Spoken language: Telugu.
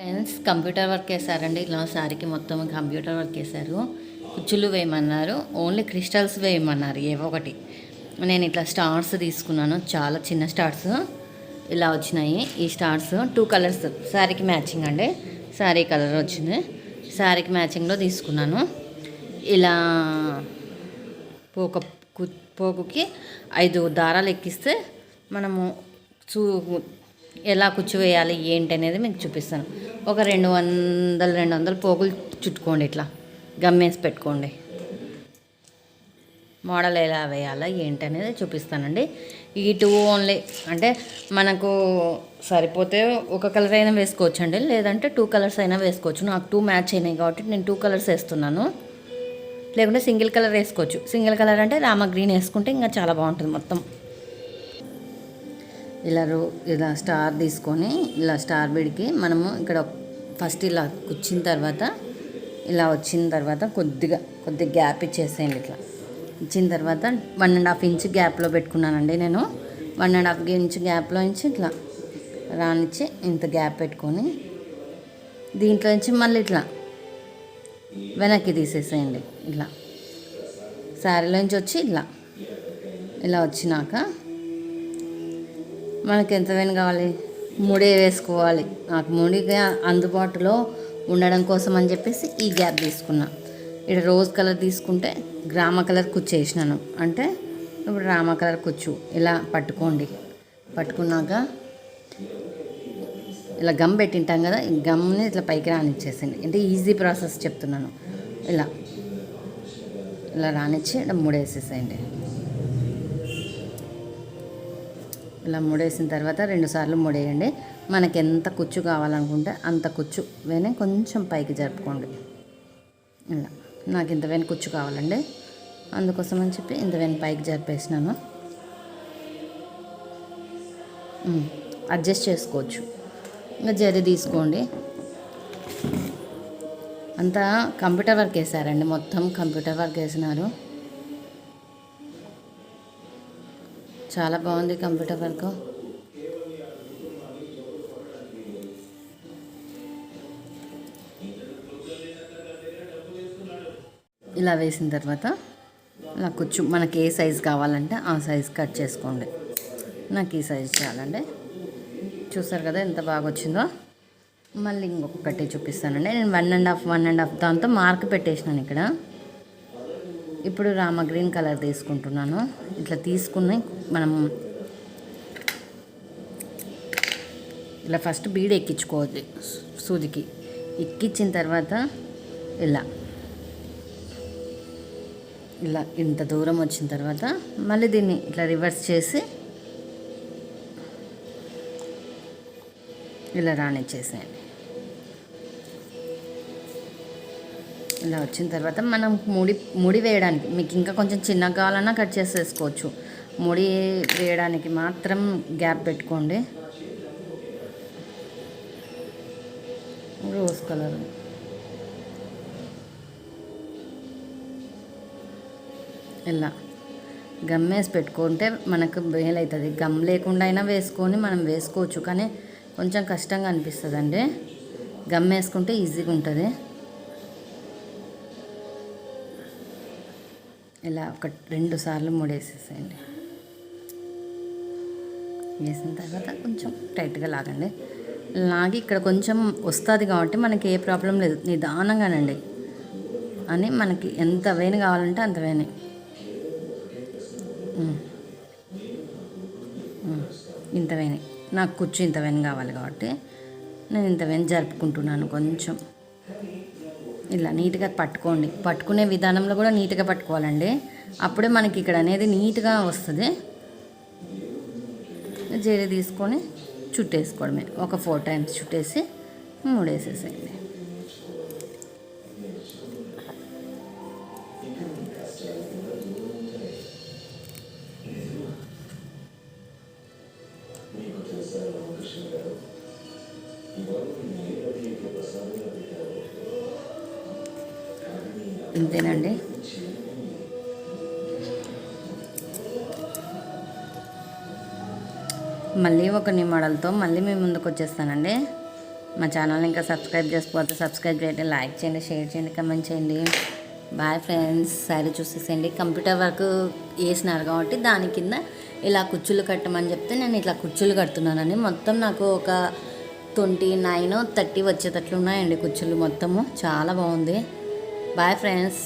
ఫ్రెండ్స్ కంప్యూటర్ వర్క్ వేశారండి ఇలా శారీకి మొత్తం కంప్యూటర్ వర్క్ వేశారు కుచ్చులు వేయమన్నారు. Only crystals వేయమన్నారు. ఏవో ఒకటి. నేను ఇట్లా స్టార్స్ తీసుకున్నాను. చాలా చిన్న స్టార్స్ ఇలా వచ్చినాయి. ఈ స్టార్స్ టూ కలర్స్ శారీకి మ్యాచింగ్ అండి. శారీ కలర్ వచ్చింది. శారీకి మ్యాచింగ్లో తీసుకున్నాను. ఇలా పోక కు- ఐదు దారాలు ఎక్కిస్తే మనము చూ ఎలా కూర్చోవేయాలి ఏంటి అనేది మీకు చూపిస్తాను. ఒక రెండు వందలు రెండు వందలు పోగులు చుట్టుకోండి ఇట్లా. గమ్మేసి పెట్టుకోండి. మోడల్ ఎలా వేయాలా ఏంటి అనేది చూపిస్తానండి. ఈ టూ ఓన్లీ అంటే మనకు సరిపోతే ఒక కలర్ అయినా వేసుకోవచ్చు అండి లేదంటే టూ కలర్స్ అయినా వేసుకోవచ్చు. నాకు టూ మ్యాచ్ అయినాయి కాబట్టి నేను టూ కలర్స్ వేస్తున్నాను. లేకుంటే సింగిల్ కలర్ వేసుకోవచ్చు. సింగిల్ కలర్ అంటే రామ గ్రీన్ వేసుకుంటే ఇంకా చాలా బాగుంటుంది మొత్తం. ఇలా రో ఇలా స్టార్ తీసుకొని ఇలా స్టార్ బీడ్కి మనము ఇక్కడ ఫస్ట్ ఇలా కూర్చిన తర్వాత ఇలా వచ్చిన తర్వాత కొద్దిగా కొద్దిగా గ్యాప్ ఇచ్చేసేయండి ఇట్లా. ఇచ్చిన తర్వాత వన్ అండ్ హాఫ్ ఇంచ్ గ్యాప్లో పెట్టుకున్నానండి నేను. వన్ అండ్ హాఫ్ ఇంచ్ గ్యాప్లో నుంచి ఇట్లా రానిచ్చి ఇంత గ్యాప్ పెట్టుకొని దీంట్లో నుంచి మళ్ళీ ఇట్లా వెనక్కి తీసేసేయండి ఇట్లా. శారీలోంచి వచ్చి ఇట్లా ఇలా వచ్చినాక మనకి ఎంత వేణి కావాలి? ముడే వేసుకోవాలి. నాకు ముడిగా అందుబాటులో ఉండడం కోసం అని చెప్పేసి ఈ గ్యాప్ తీసుకున్నా. ఇక్కడ రోజ్ కలర్ తీసుకుంటే గ్రామ కలర్ కుచ్చు వేసినాను. అంటే ఇప్పుడు రామ కలర్ కుచ్చు. ఇలా పట్టుకోండి. పట్టుకున్నాక ఇలా గమ్ పెట్టింటాం కదా ఈ గమ్ని ఇట్లా పైకి రానిచ్చేసింది అంటే ఈజీ ప్రాసెస్ చెప్తున్నాను. ఇలా. ఇలా రానిచ్చి ఇలా ముడేసేసేయండి. ఇలా ముడేసిన తర్వాత రెండు సార్లు ముడేయండి. మనకి ఎంత కుచ్చు కావాలనుకుంటే అంత కుచ్చు వేనే కొంచెం పైకి జరుపుకోండి. ఇలా. నాకు ఇంత వెన కుచ్చు కావాలండి. అందుకోసం అని చెప్పి ఇంత వెన పైకి జరిపేసినాను. అడ్జస్ట్ చేసుకోవచ్చు. ఇంకా జరి తీసుకోండి. అంతా కంప్యూటర్ వర్క్ వేసారండి. మొత్తం కంప్యూటర్ వర్క్ వేసినారు. చాలా బాగుంది కంప్యూటర్ వర్క్. ఇలా వేసిన తర్వాత ఇలా కూర్చు మనకి ఏ సైజు కావాలంటే ఆ సైజు కట్ చేసుకోండి. నాకు ఈ సైజు చాలండి. చూసారు కదా ఎంత బాగా వచ్చిందో? మళ్ళీ ఇంకొకటి చూపిస్తానండి. నేను one and half one and half దాంతో మార్క్ పెట్టేసినాను ఇక్కడ. ఇప్పుడు రామ గ్రీన్ కలర్ తీసుకుంటున్నాను. ఇట్లా తీసుకుని మనం ఇలా ఫస్ట్ బీడ్ ఎక్కించుకోవద్దు సూదికి. ఎక్కించిన తర్వాత ఇలా. ఇలా ఇంత దూరం వచ్చిన తర్వాత మళ్ళీ దీన్ని ఇట్లా రివర్స్ చేసి ఇలా రానిచ్చేసేయండి. ఇలా వచ్చిన తర్వాత మనం ముడి ముడి వేయడానికి మీకు ఇంకా కొంచెం చిన్నగా కావాలన్నా కట్ చేసేసుకోవచ్చు. ముడి వేయడానికి మాత్రం గ్యాప్ పెట్టుకోండి. Rose colour. ఇలా గమ్మేసి పెట్టుకుంటే మనకు మేలవుతుంది గమ్ లేకుండా అయినా వేసుకొని మనం వేసుకోవచ్చు కానీ కొంచెం కష్టంగా అనిపిస్తుంది అండి గమ్ వేసుకుంటే ఈజీగా ఉంటుంది. ఇలా ఒక రెండు సార్లు మూడేసేసేయండి. వేసిన తర్వాత కొంచెం టైట్గా లాగండి. లాగి ఇక్కడ కొంచెం వస్తుంది కాబట్టి మనకి ఏ ప్రాబ్లం లేదు. నిదానంగానండి. అని మనకి ఎంత వేని కావాలంటే అంత వేణి ఇంత వేణి నాకు కూర్చో ఇంత వేణి కావాలి కాబట్టి నేను ఇంత వేణి జరుపుకుంటున్నాను కొంచెం. ఇలా నీట్గా పట్టుకోండి. పట్టుకునే విధానంలో కూడా నీట్గా పట్టుకోవాలండి. అప్పుడే మనకి ఇక్కడ అనేది నీట్గా వస్తుంది. జీర తీసుకొని చుట్టేసుకోవడమే. ఒక ఫోర్ టైమ్స్ చుట్టేసి మూడేసేసేయండి. ఇంతేనండి. మళ్ళీ ఒక నీ మోడల్తో మళ్ళీ మీ ముందుకు వచ్చేస్తానండి. మా ఛానల్ ఇంకా సబ్స్క్రైబ్ చేసుకోవద్దు. సబ్స్క్రైబ్ చేయండి లైక్ చేయండి షేర్ చేయండి కమెంట్ చేయండి. Bye friends. సారీ చూసేసేయండి. కంప్యూటర్ వర్క్ వేసినారు కాబట్టి దాని కింద ఇలా కుర్చీలు కట్టమని చెప్తే నేను ఇట్లా కుర్చీలు కడుతున్నానండి. మొత్తం నాకు ఒక ట్వంటీ నైన్ థర్టీ వచ్చేటట్లు ఉన్నాయండి కుర్చీలు మొత్తము. చాలా బాగుంది. Bye friends